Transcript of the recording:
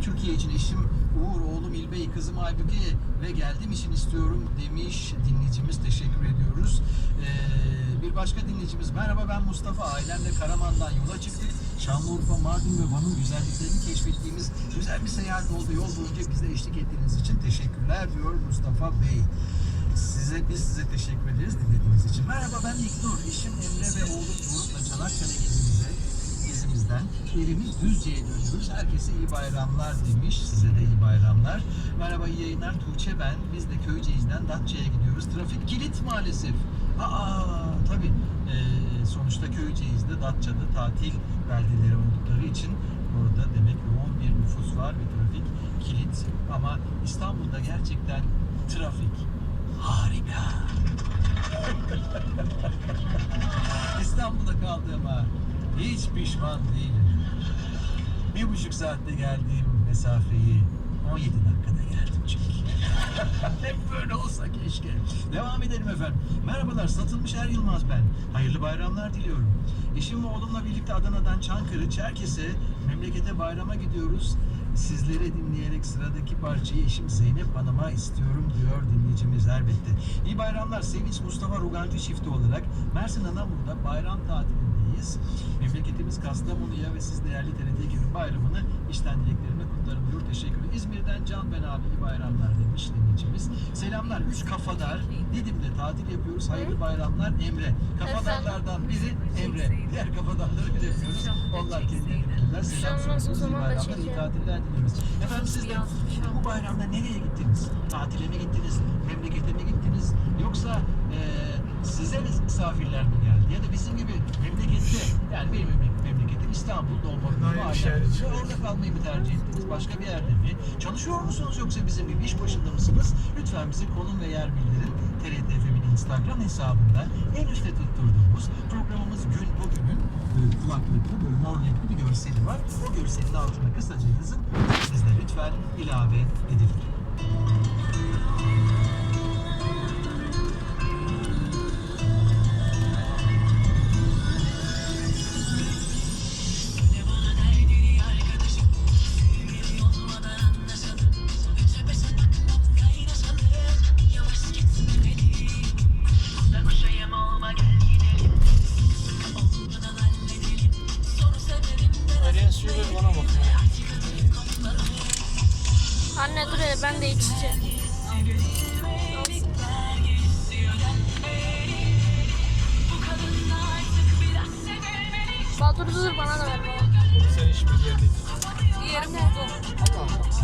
Türkiye için eşim Uğur, oğlum İlbey, kızım Aybüke ve geldim için istiyorum demiş dinleyicimiz. Teşekkür ediyoruz. Ee, bir başka dinleyicimiz merhaba ben Mustafa. Ailemle Karaman'dan yola çıktık. Şanlıurfa, Mardin ve Van'ın güzelliklerini keşfettiğimiz güzel bir seyahat oldu. Yol boyunca bize eşlik ettiğiniz için teşekkürler diyor Mustafa Bey. Size biz size teşekkür ederiz dinlediğiniz için. Merhaba ben İlknur. Eşim Emre ve oğlum Doruk'la Çanakkale gezimize gezimizden evimiz Düzce'ye dönüyoruz. Herkese iyi bayramlar demiş. Size de iyi bayramlar. Merhaba iyi yayınlar. Tuğçe ben. Biz de Köyceğiz'den Datça'ya gidiyoruz. Trafik kilit maalesef. Aa tabii. Ee, sonuçta Köyceğiz'de Datça'da tatil beldeleri oldukları için orada demek yoğun bir nüfus var ve trafik kilit. Ama İstanbul'da gerçekten trafik harika. İstanbul'da kaldığıma hiç pişman değilim. Bir buçuk saatte geldiğim mesafeyi 17 dakikada geldim çünkü. Hep böyle olsa keşke. Devam edelim efendim. Merhabalar, satılmış Er Yılmaz ben. Hayırlı bayramlar diliyorum. Eşim ve oğlumla birlikte Adana'dan Çankırı, Çerkes'e, memlekete bayrama gidiyoruz. Sizleri dinleyerek sıradaki parçayı eşim Zeynep Hanım'a istiyorum diyor dinleyicimiz elbette. İyi bayramlar Sevinç Mustafa Rugancı çifti olarak Mersin Anamur'da bayram tatilindeyiz. Memleketimiz Kastamonu'ya ve siz değerli TRT ekibi bayramını işten dileklerimle kutlarım diyor. Teşekkür. İzmir'den Can Ben abi iyi bayramlar demiş dinleyicimiz. Selamlar. Üç kafadar Didim'de tatil yapıyoruz. Hayırlı bayramlar Emre. Kafadarlardan biri Emre. Diğer kafadarları bilemiyoruz. Onlar kendilerini bilirler. Selam an nasıl söylüyoruz. İyi tatiller. Efendim siz de bu bayramda nereye gittiniz? Tatile mi gittiniz? Memlekete mi gittiniz? Yoksa eee size misafirler mi geldi? Ya da bizim gibi memlekette yani benim memlek- memleketim İstanbul, doğma büyüme Aynı ailem. şehir için. Ve Orada kalmayı mı tercih ettiniz? Başka bir yerde mi? Çalışıyor musunuz yoksa bizim gibi iş başında mısınız? Lütfen bize konum ve yer bildirin. TRT FM'in Instagram hesabında en üstte tutturduğumuz renkli bir görseli var. O görselin altına kısaca yazın. Siz lütfen ilave edin. Ver bana bak. Anne dur hele ben de içeceğim. Bal dur dur bana da ver. Sen hiç bir yerde Yerim oldu. Allah Allah.